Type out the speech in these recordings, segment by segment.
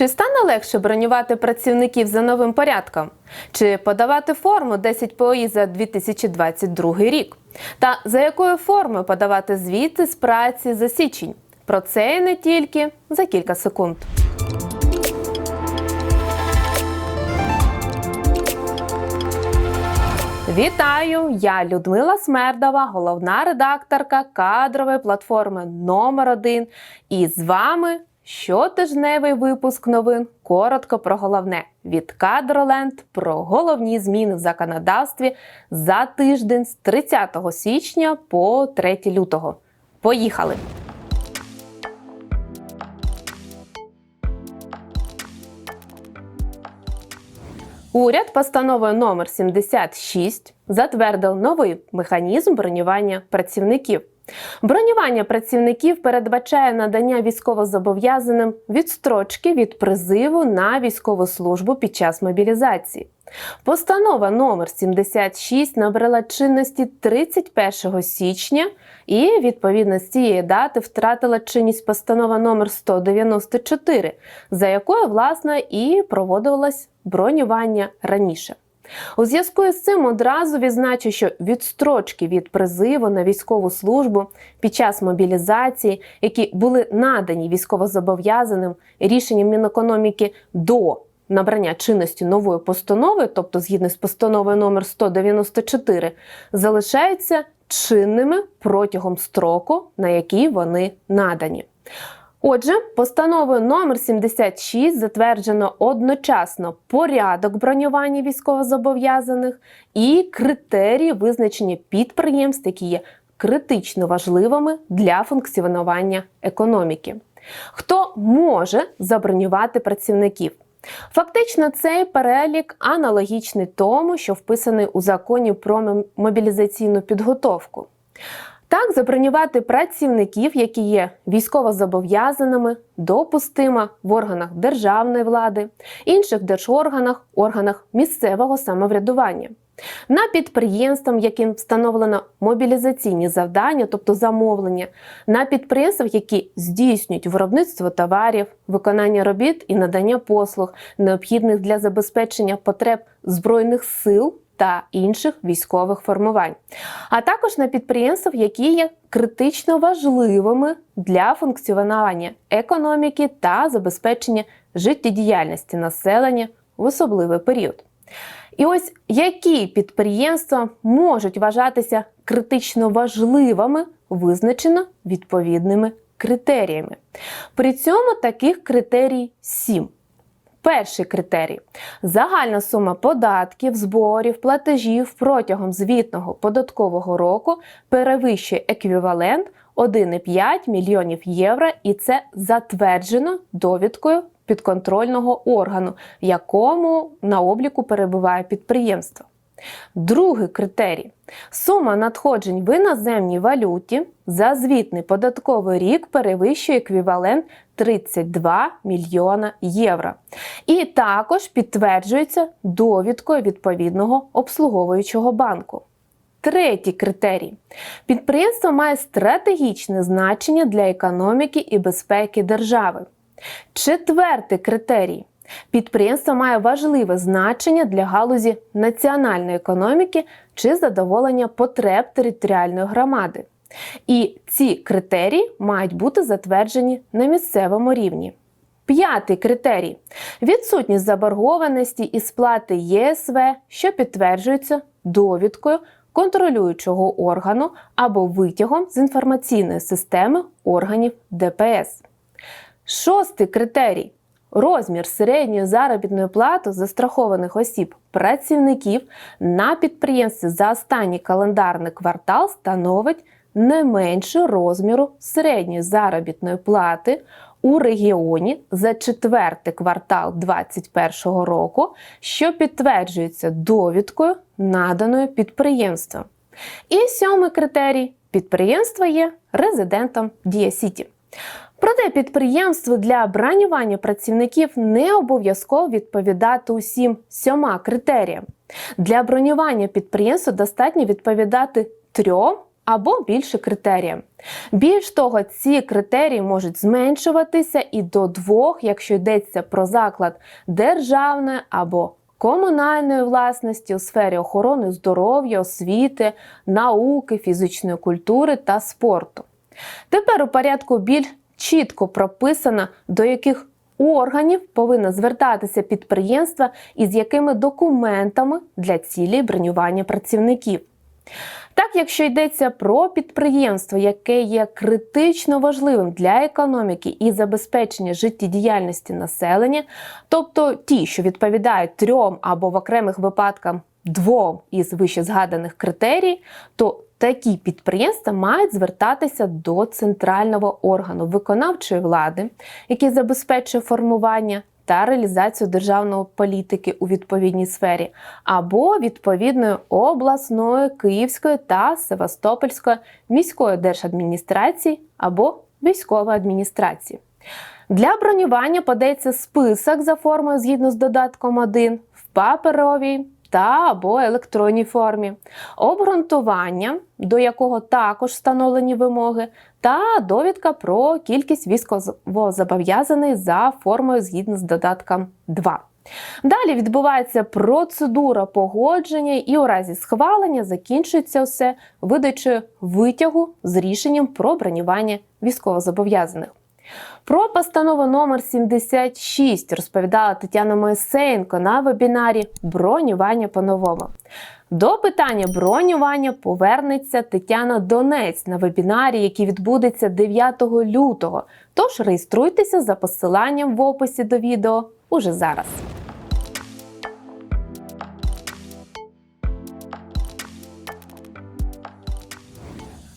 Чи стане легше бронювати працівників за новим порядком? Чи подавати форму 10 ПОІ за 2022 рік? Та за якою формою подавати звіти з праці за січень? Про це і не тільки за кілька секунд. Вітаю! Я Людмила Смердова, головна редакторка кадрової платформи номер 1 І з вами щотижневий випуск новин. Коротко про головне від Кадроленд про головні зміни в законодавстві за тиждень з 30 січня по 3 лютого. Поїхали! Уряд постановою номер 76 затвердив новий механізм бронювання працівників. Бронювання працівників передбачає надання військовозобов'язаним відстрочки від призиву на військову службу під час мобілізації. Постанова номер 76 набрала чинності 31 січня і відповідно з цієї дати втратила чинність постанова номер 194, за якою власне і проводилось бронювання раніше. У зв'язку з цим одразу відзначу, що відстрочки від призиву на військову службу під час мобілізації, які були надані військовозобов'язаним рішенням Мінекономіки до набрання чинності нової постанови, тобто згідно з постановою номер 194, залишаються чинними протягом строку, на який вони надані. Отже, постановою номер 76 затверджено одночасно порядок бронювання військовозобов'язаних і критерії визначення підприємств, які є критично важливими для функціонування економіки. Хто може забронювати працівників? Фактично, цей перелік аналогічний тому, що вписаний у законі про мобілізаційну підготовку. Так, забронювати працівників, які є військовозобов'язаними, допустимо в органах державної влади, інших держорганах, органах місцевого самоврядування. На підприємствам, яким встановлено мобілізаційні завдання, тобто замовлення, на підприємствах, які здійснюють виробництво товарів, виконання робіт і надання послуг, необхідних для забезпечення потреб збройних сил та інших військових формувань, а також на підприємствах, які є критично важливими для функціонування економіки та забезпечення життєдіяльності населення в особливий період. І ось які підприємства можуть вважатися критично важливими, визначено відповідними критеріями. При цьому таких критерій сім. Перший критерій загальна сума податків, зборів, платежів протягом звітного податкового року перевищує еквівалент 1,5 мільйонів євро, і це затверджено довідкою підконтрольного органу, в якому на обліку перебуває підприємство. Другий критерій сума надходжень в іноземній валюті за звітний податковий рік перевищує еквівалент 32 мільйона євро. І також підтверджується довідкою відповідного обслуговуючого банку. Третій критерій. Підприємство має стратегічне значення для економіки і безпеки держави. Четвертий критерій. Підприємство має важливе значення для галузі національної економіки чи задоволення потреб територіальної громади. І ці критерії мають бути затверджені на місцевому рівні. П'ятий критерій відсутність заборгованості і сплати ЄСВ, що підтверджується довідкою контролюючого органу або витягом з інформаційної системи органів ДПС. Шостий критерій розмір середньої заробітної плати застрахованих осіб працівників на підприємстві за останній календарний квартал становить не менше розміру середньої заробітної плати у регіоні за четвертий квартал 2021 року, що підтверджується довідкою, наданою підприємством. І сьомий критерій підприємство є резидентом Дія-Сіті. Проте підприємству для бронювання працівників не обов'язково відповідати усім сьома критеріям. Для бронювання підприємства достатньо відповідати трьом або більше критеріям. Більш того, ці критерії можуть зменшуватися і до двох, якщо йдеться про заклад державної або комунальної власності у сфері охорони здоров'я, освіти, науки, фізичної культури та спорту. Тепер у порядку більш чітко прописано, до яких органів повинно звертатися підприємство і з якими документами для цілі бронювання працівників. Так, якщо йдеться про підприємство, яке є критично важливим для економіки і забезпечення життєдіяльності населення, тобто ті, що відповідають трьом або в окремих випадках двом із вище згаданих критерій, то такі підприємства мають звертатися до центрального органу виконавчої влади, який забезпечує формування та реалізацію державної політики у відповідній сфері, або відповідної обласної, Київської та Севастопольської міської держадміністрації або військової адміністрації. Для бронювання подається список за формою згідно з додатком 1 в паперовій та або електронній формі, обґрунтування, до якого також встановлені вимоги, та довідка про кількість військовозобов'язаних за формою згідно з додатком 2. Далі відбувається процедура погодження, і у разі схвалення закінчується все видачею витягу з рішенням про бронювання військовозобов'язаних. Про постанову номер 76 розповідала Тетяна Моїсеєнко на вебінарі Бронювання по-новому. До питання бронювання повернеться Тетяна Донець на вебінарі, який відбудеться 9 лютого. Тож реєструйтеся за посиланням в описі до відео уже зараз.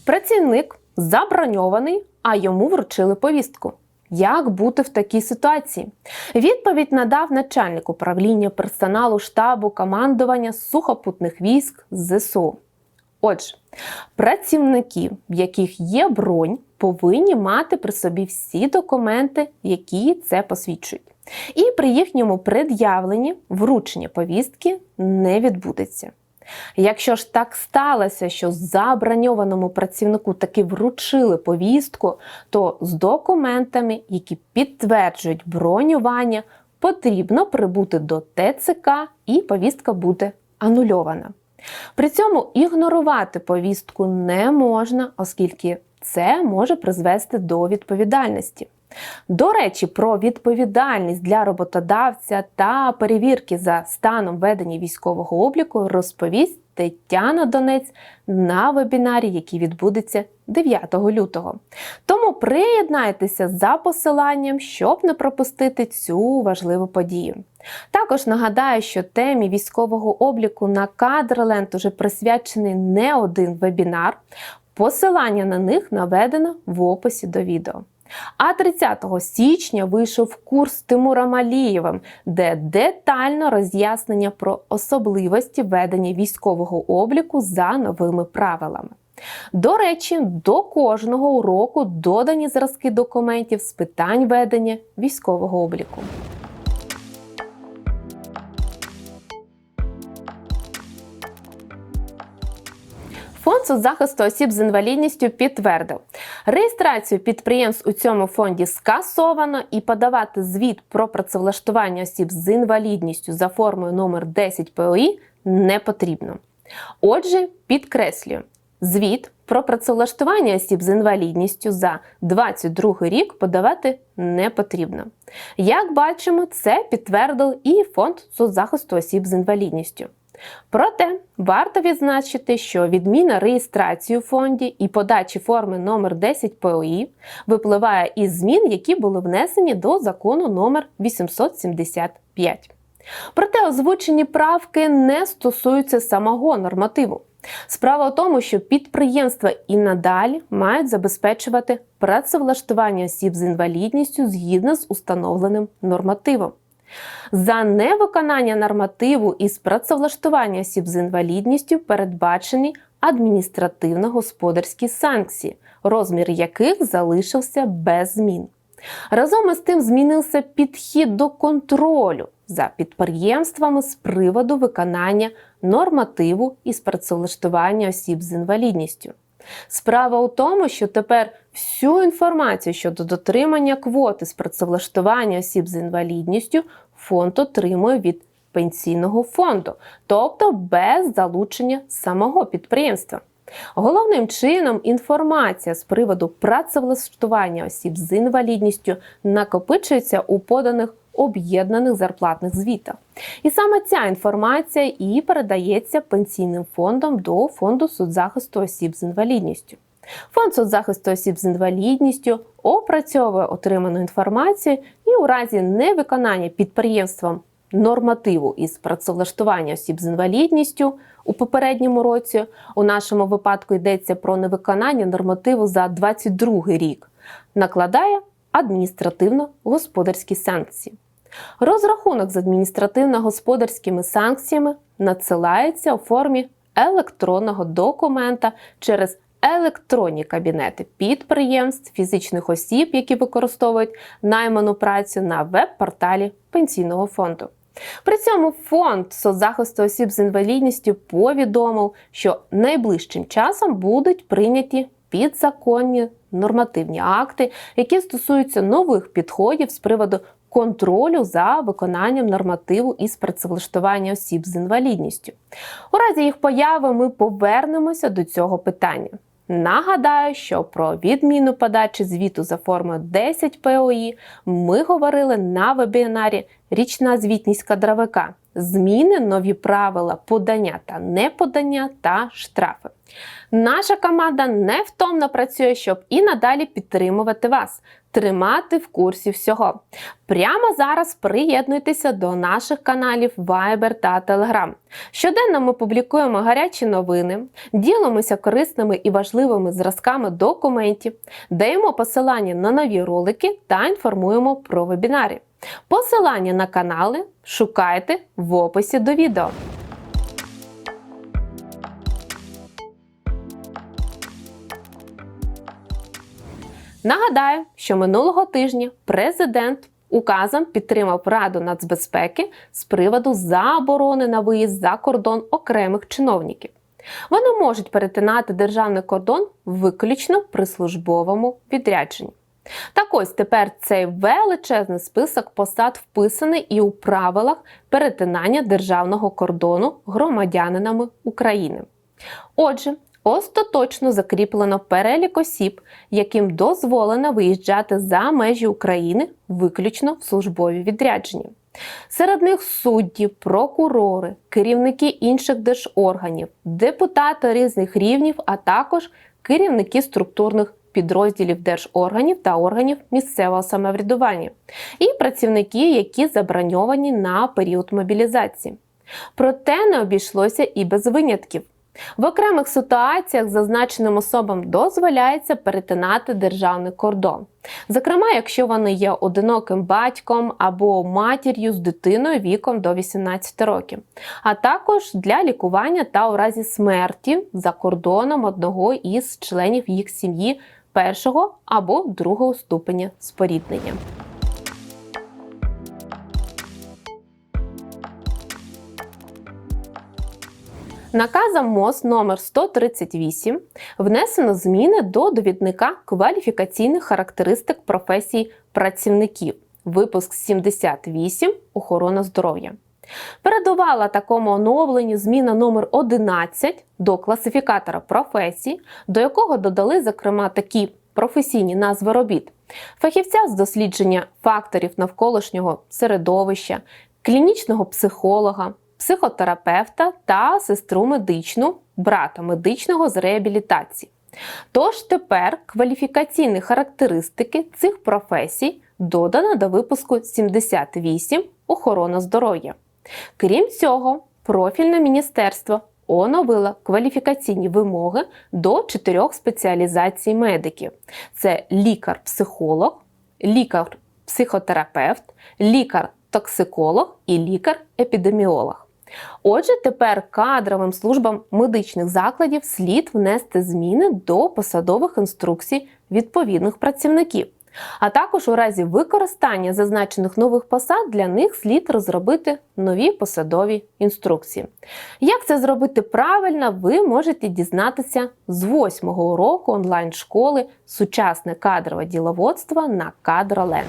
Працівник заброньований, а йому вручили повістку. Як бути в такій ситуації? Відповідь надав начальник управління персоналу штабу командування сухопутних військ ЗСУ. Отже, працівники, в яких є бронь, повинні мати при собі всі документи, які це посвідчують. І при їхньому пред'явленні вручення повістки не відбудеться. Якщо ж так сталося, що заброньованому працівнику таки вручили повістку, то з документами, які підтверджують бронювання, потрібно прибути до ТЦК і повістка буде анульована. При цьому ігнорувати повістку не можна, оскільки це може призвести до відповідальності. До речі, про відповідальність для роботодавця та перевірки за станом ведення військового обліку розповість Тетяна Донець на вебінарі, який відбудеться 9 лютого. Тому приєднайтеся за посиланням, щоб не пропустити цю важливу подію. Також нагадаю, що темі військового обліку на Кадроленд уже присвячений не один вебінар. Посилання на них наведено в описі до відео. А 30 січня вийшов курс Тимура Малієвим, де детально роз'яснення про особливості ведення військового обліку за новими правилами. До речі, до кожного уроку додані зразки документів з питань ведення військового обліку. Фонд соцзахисту осіб з інвалідністю підтвердив, реєстрацію підприємств у цьому фонді скасовано і подавати звіт про працевлаштування осіб з інвалідністю за формою номер 10 ПОІ не потрібно. Отже, підкреслюю, звіт про працевлаштування осіб з інвалідністю за 2022 рік подавати не потрібно. Як бачимо, це підтвердив і фонд соцзахисту осіб з інвалідністю. Проте варто відзначити, що відміна реєстрації у фонді і подачі форми номер 10 ПОІ випливає із змін, які були внесені до закону номер 875. Проте озвучені правки не стосуються самого нормативу. Справа в тому, що підприємства і надалі мають забезпечувати працевлаштування осіб з інвалідністю згідно з установленим нормативом. За невиконання нормативу із працевлаштування осіб з інвалідністю передбачені адміністративно-господарські санкції, розмір яких залишився без змін. Разом із тим змінився підхід до контролю за підприємствами з приводу виконання нормативу із працевлаштування осіб з інвалідністю. Справа у тому, що тепер всю інформацію щодо дотримання квоти з працевлаштування осіб з інвалідністю фонд отримує від пенсійного фонду, тобто без залучення самого підприємства. Головним чином інформація з приводу працевлаштування осіб з інвалідністю накопичується у поданих об'єднаних зарплатних звітах. І саме ця інформація і передається пенсійним фондом до фонду соцзахисту осіб з інвалідністю. Фонд соцзахисту осіб з інвалідністю опрацьовує отриману інформацію і у разі невиконання підприємством нормативу із працевлаштування осіб з інвалідністю у попередньому році. У нашому випадку йдеться про невиконання нормативу за 2022 рік, накладає адміністративно-господарські санкції. Розрахунок з адміністративно-господарськими санкціями надсилається у формі електронного документа через електронні кабінети підприємств, фізичних осіб, які використовують найману працю на веб-порталі пенсійного фонду. При цьому фонд соцзахисту осіб з інвалідністю повідомив, що найближчим часом будуть прийняті підзаконні нормативні акти, які стосуються нових підходів з приводу контролю за виконанням нормативу із працевлаштування осіб з інвалідністю. У разі їх появи ми повернемося до цього питання. Нагадаю, що про відміну подачі звіту за формою 10 ПОІ ми говорили на вебінарі Річна звітність кадровика, зміни, нові правила подання та неподання та штрафи. Наша команда невтомно працює, щоб і надалі підтримувати вас, тримати в курсі всього. Прямо зараз приєднуйтеся до наших каналів Viber та Telegram. Щоденно ми публікуємо гарячі новини, ділимося корисними і важливими зразками документів, даємо посилання на нові ролики та інформуємо про вебінари. Посилання на канали шукайте в описі до відео. Нагадаю, що минулого тижня президент указом підтримав Раду нацбезпеки з приводу заборони на виїзд за кордон окремих чиновників. Вони можуть перетинати державний кордон виключно при службовому відрядженні. Так ось тепер цей величезний список посад вписаний і у правилах перетинання державного кордону громадянинами України. Отже, остаточно закріплено перелік осіб, яким дозволено виїжджати за межі України виключно в службові відрядження. Серед них судді, прокурори, керівники інших держорганів, депутати різних рівнів, а також керівники структурних підрозділів держорганів та органів місцевого самоврядування, і працівники, які заброньовані на період мобілізації. Проте не обійшлося і без винятків. В окремих ситуаціях зазначеним особам дозволяється перетинати державний кордон. Зокрема, якщо вони є одиноким батьком або матір'ю з дитиною віком до 18 років, а також для лікування та у разі смерті за кордоном одного із членів їх сім'ї першого або другого ступеня споріднення. Наказом МОЗ номер 138 внесено зміни до довідника кваліфікаційних характеристик професій працівників. Випуск 78 охорона здоров'я. Передувала такому оновленню зміна номер 11 до класифікатора професій, до якого додали, зокрема, такі професійні назви робіт: фахівця з дослідження факторів навколишнього середовища, клінічного психолога, психотерапевта та сестру медичну, брата медичного з реабілітації. Тож тепер кваліфікаційні характеристики цих професій додано до випуску 78 охорона здоров'я. Крім цього, профільне міністерство оновило кваліфікаційні вимоги до чотирьох спеціалізацій медиків: це лікар-психолог, лікар-психотерапевт, лікар-токсиколог і лікар-епідеміолог. Отже, тепер кадровим службам медичних закладів слід внести зміни до посадових інструкцій відповідних працівників. А також у разі використання зазначених нових посад для них слід розробити нові посадові інструкції. Як це зробити правильно, ви можете дізнатися з восьмого уроку онлайн-школи Сучасне кадрове діловодство на Кадроленд.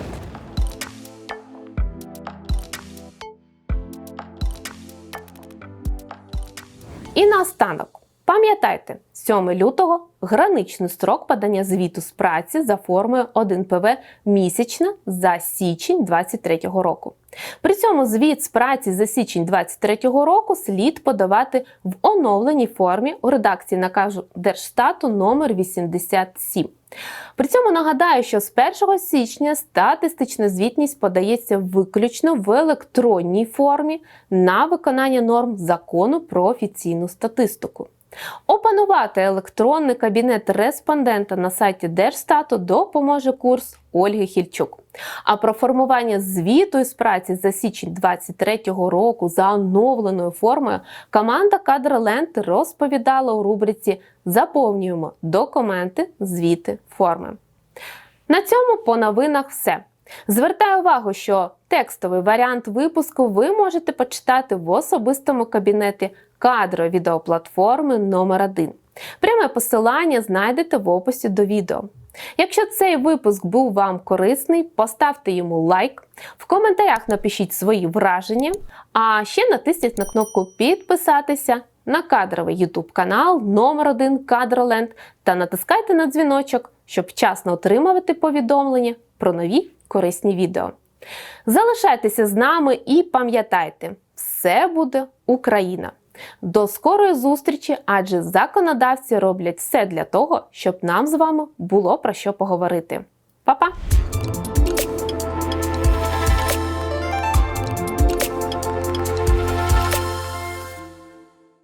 І наостанок. Пам'ятайте, 7 лютого граничний строк подання звіту з праці за формою 1 ПВ місячна за січень 2023 року. При цьому звіт з праці за січень 2023 року слід подавати в оновленій формі у редакції наказу Держстату номер 87. При цьому нагадаю, що з 1 січня статистична звітність подається виключно в електронній формі на виконання норм закону про офіційну статистику. Опанувати електронний кабінет респондента на сайті Держстату допоможе курс Ольги Хільчук. А про формування звіту із праці за січень 2023 року за оновленою формою команда Кадроленд розповідала у рубриці Заповнюємо документи, звіти, форми. На цьому по новинах все. Звертаю увагу, що текстовий варіант випуску ви можете почитати в особистому кабінеті кадро відеоплатформи номер 1 Пряме посилання знайдете в описі до відео. Якщо цей випуск був вам корисний, поставте йому лайк, в коментарях напишіть свої враження, а ще натисніть на кнопку підписатися на кадровий YouTube канал номер 1 Кадроленд та натискайте на дзвіночок, щоб вчасно отримувати повідомлення про нові корисні відео. Залишайтеся з нами і пам'ятайте, все буде Україна! До скорої зустрічі, адже законодавці роблять все для того, щоб нам з вами було про що поговорити. Па-па!